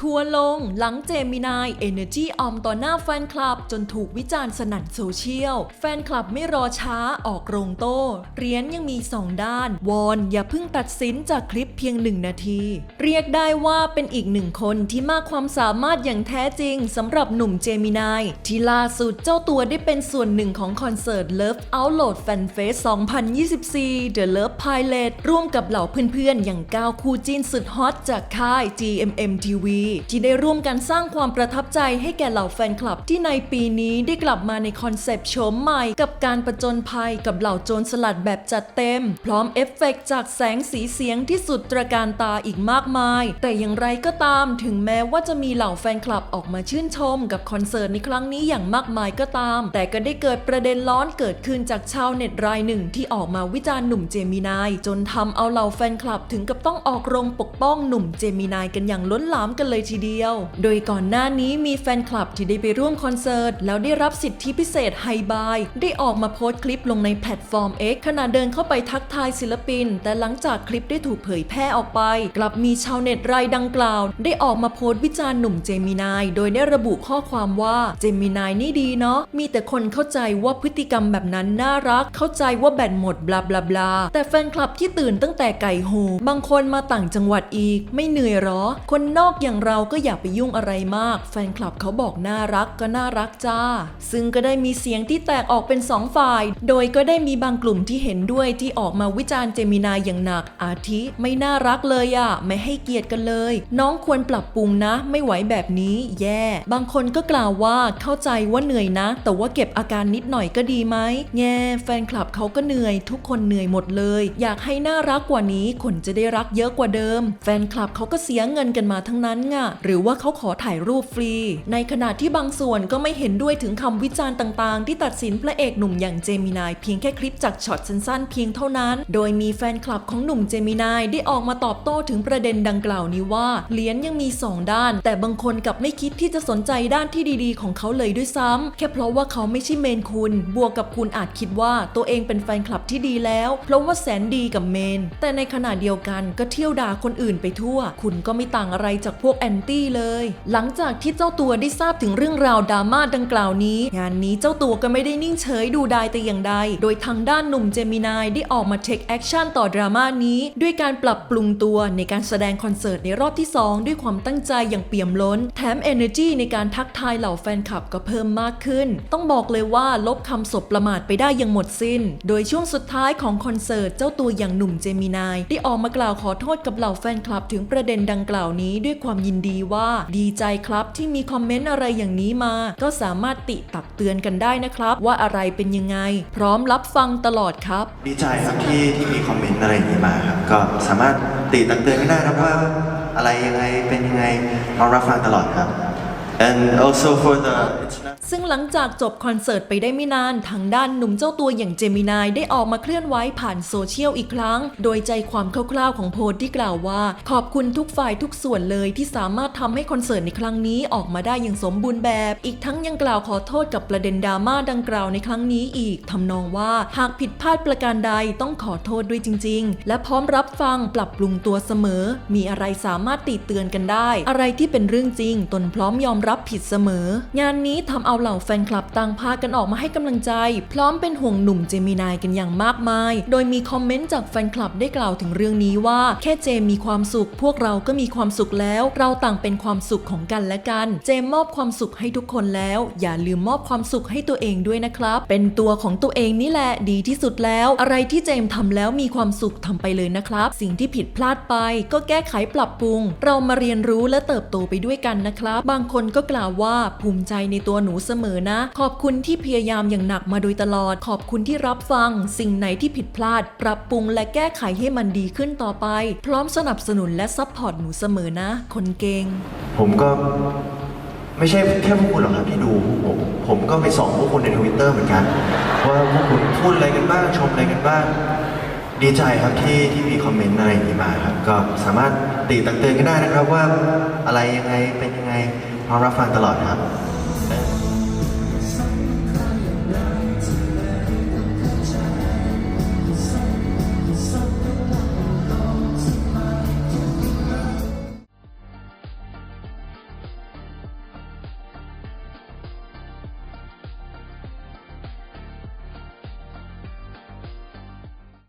ทัวลงหลังเจมินายเอเนจีออมต่อหน้าแฟนคลับ จนถูกวิจารณ์สนั่นโซเชียล แฟนคลับไม่รอช้าออกโรงโต้เหรียญยังมีสองด้าน วอนอย่าเพิ่งตัดสินจากคลิปเพียงหนึ่งนาที เรียกได้ว่าเป็นอีกหนึ่งคนที่มากความสามารถอย่างแท้จริงสำหรับหนุ่มเจมินาย ที่ล่าสุดเจ้าตัวได้เป็นส่วนหนึ่งของคอนเสิร์ต Love Outload Fan Fest 2024 The Love Pilot ร่วมกับเหล่าเพื่อนๆ อย่างก้าวคู่จิ้นสุดฮอตจากค่าย GMM TV ที่ได้ร่วมกันสร้างความประทับใจให้แก่เหล่าแฟนคลับ ที่ในปีนี้ได้กลับมาในคอนเซปต์โฉมใหม่ กับการประจนภัยกับเหล่าโจรสลัดแบบจัดเต็ม พร้อมเอฟเฟกต์จากแสงสีเสียงที่สุดตระการตาอีกมากมาย แต่อย่างไรก็ตามถึงแม้ว่าจะมีเหล่าแฟนคลับออกมาชื่นชม กับคอนเสิร์ตในครั้งนี้อย่างมากมายก็ตาม แต่ก็ได้เกิดประเด็นร้อนเกิดขึ้นจากชาวเน็ตรายหนึ่งที่ออกมาวิจารณ์หนุ่มเจมินาย จนทำเอาเหล่าแฟนคลับถึงกับต้องออกโรงปกป้องหนุ่มเจมินายกันอย่างล้นหลามกันเลยทีเดียว โดยก่อนหน้านี้มีแฟนคลับที่ได้ไปร่วมคอนเสิร์ต แล้วได้รับสิทธิพิเศษไฮบายได้ออกมาโพสต์คลิปลงในแพลตฟอร์ม X ขณะเดินเข้าไปทักทายศิลปิน แต่หลังจากคลิปได้ถูกเผยแพร่ออกไป กลับมีชาวเน็ตรายดังกล่าว ได้ออกมาโพสต์วิจารณ์หนุ่มเจมินาย โดยได้ระบุข้อความว่าเจมินายนี่ดีเนาะมีแต่คนเข้าใจว่าพฤติกรรมแบบนั้นน่ารัก เข้าใจว่าแบตหมดบลาบลาบลาแต่แฟนคลับที่ตื่นตั้งแต่ไก่โหบางคนมาต่างจังหวัดอีก ไม่เหนื่อยหรอ คนนอกอย่างเราก็อย่าไปยุ่งอะไรมาก แฟนคลับเขาบอกน่ารักก็น่ารักจ้า ซึ่งก็ได้มีเสียงที่แตกออกเป็นสองฝ่าย โดยก็ได้มีบางกลุ่มที่เห็นด้วยที่ออกมาวิจารณ์เจมินาอย่างหนัก อาทิไม่น่ารักเลยอะไม่ให้เกียรติกันเลย น้องควรปรับปรุงนะ ไม่ไหวแบบนี้ แย่ บางคนก็กล่าวว่าเข้าใจว่าเหนื่อยนะ แต่ว่าเก็บอาการนิดหน่อยก็ดีไหมแง่แฟนคลับเขาก็เหนื่อย ทุกคนเหนื่อยหมดเลย อยากให้น่ารักกว่านี้คนจะได้รักเยอะกว่าเดิม แฟนคลับเขาก็เสียเงินกันมาทั้งนั้นไงหรือว่าเขาขอถ่ายรูปฟรี ในขณะที่บางส่วนก็ไม่เห็นด้วยถึงคำวิจารณ์ต่างๆ ที่ตัดสินพระเอกหนุ่มอย่างเจมินายเพียงแค่คลิปจากช็อตสั้นๆเพียงเท่านั้น โดยมีแฟนคลับของหนุ่มเจมินายได้ออกมาตอบโต้ถึงประเด็นดังกล่าวนี้ว่าเหรียญยังมีสองด้าน แต่บางคนกลับไม่คิดที่จะสนใจด้านที่ดีๆ ของเขาเลยด้วยซ้ำแค่เพราะว่าเขาไม่ใช่เมนคุณ บวกกับคุณอาจคิดว่าตัวเองเป็นแฟนคลับที่ดีแล้ว เพราะว่าแสนดีกับเมน แต่ในขณะเดียวกันก็เที่ยวด่าคนอื่นไปทั่ว คุณก็ไม่ต่างอะไรจากพวกแอนตี้เลย หลังจากที่เจ้าตัวได้ทราบถึงเรื่องราวดราม่าดังกล่าวนี้ งานนี้เจ้าตัวก็ไม่ได้นิ่งเฉยดูดายแต่อย่างใด โดยทางด้านหนุ่มเจมินายได้ออกมาเทคแอคชั่นต่อดราม่านี้ ด้วยการปรับปรุงตัวในการแสดงคอนเสิร์ตในรอบที่ 2 ด้วยความตั้งใจอย่างเปี่ยมล้น แถม Energy ในการทักทายเหล่าแฟนคลับก็เพิ่มมากขึ้น ต้องบอกเลยว่าลบคำศพประมาทไปได้อย่างหมดสิ้น โดยช่วงสุดท้ายของคอนเสิร์ตเจ้าตัวอย่างหนุ่มเจมินายได้ออกมากล่าวขอโทษกับเหล่าแฟนคลับถึงประเด็นดังกล่าวนี้ด้วยความยินดีว่า ดีใจครับที่มีคอมเมนต์อะไรอย่างนี้มา ก็สามารถติตักเตือนกันได้นะครับ ว่าอะไรเป็นยังไง พร้อมรับฟังตลอดครับ ดีใจครับที่ที่มีคอมเมนต์อะไรอย่างนี้มาครับ ก็สามารถติตักเตือนกันได้ครับว่าอะไรยังไงเป็นยังไงพร้อมรับฟังตลอดครับ and also for the internet ซึ่งหลังจากจบคอนเสิร์ตไปได้ไม่นาน ทางด้านหนุ่มเจ้าตัวอย่างเจมินายได้ออกมาเคลื่อนไหวผ่านโซเชียลอีกครั้ง โดยใจความคร่าวๆของโพสต์ที่กล่าวว่า ขอบคุณทุกฝ่ายทุกส่วนเลยที่สามารถทำให้คอนเสิร์ตในครั้งนี้ออกมาได้อย่างสมบูรณ์แบบ อีกทั้งยังกล่าวขอโทษกับประเด็นดราม่าดังกล่าวในครั้งนี้อีกทำนองว่าหากผิดพลาดประการใดต้องขอโทษด้วยจริง ๆ และพร้อมรับฟังปรับปรุงตัวเสมอ มีอะไรสามารถติเตือนกันได้ อะไรที่เป็นเรื่องจริง ตนพร้อมยอมรับผิดเสมอ งานนี้ทำเอาเหล่าแฟนคลับต่างพากันออกมาให้กำลังใจ พร้อมเป็นห่วงหนุ่มเจมินายกันอย่างมากมาย โดยมีคอมเมนต์จากแฟนคลับได้กล่าวถึงเรื่องนี้ว่า แค่เจมมีความสุข พวกเราก็มีความสุขแล้ว เราต่างเป็นความสุขของกันและกัน เจมมอบความสุขให้ทุกคนแล้ว อย่าลืมมอบความสุขให้ตัวเองด้วยนะครับ เป็นตัวของตัวเองนี่แหละดีที่สุดแล้ว อะไรที่เจมทำแล้วมีความสุขทำไปเลยนะครับ สิ่งที่ผิดพลาดไป ก็แก้ไขปรับปรุง เรามาเรียนรู้และเติบโตไปด้วยกันนะครับ บางคนก็กล่าวว่าภูมิใจในตัวหนูเสมอนะ ขอบคุณที่พยายามอย่างหนักมาโดยตลอด ขอบคุณที่รับฟัง สิ่งไหนที่ผิดพลาด ปรับปรุงและแก้ไขให้มันดีขึ้นต่อไป พร้อมสนับสนุนและซัพพอร์ตหนูเสมอนะ คนเก่งผมก็ไม่ใช่แค่พวกคุณหรอกครับที่ดูพวกผมผมก็ไปส่องพวกคุณในทวิตเตอร์เหมือนกัน ว่าพวกคุณพูดอะไรกันบ้างชมอะไรกันบ้าง ดีใจครับที่ที่มีคอมเมนต์อะไรอย่างนี้มาครับ ก็สามารถติตักเตือนกันได้นะครับว่าอะไรยังไงเป็นยังไงพร้อมรับฟังตลอดครับ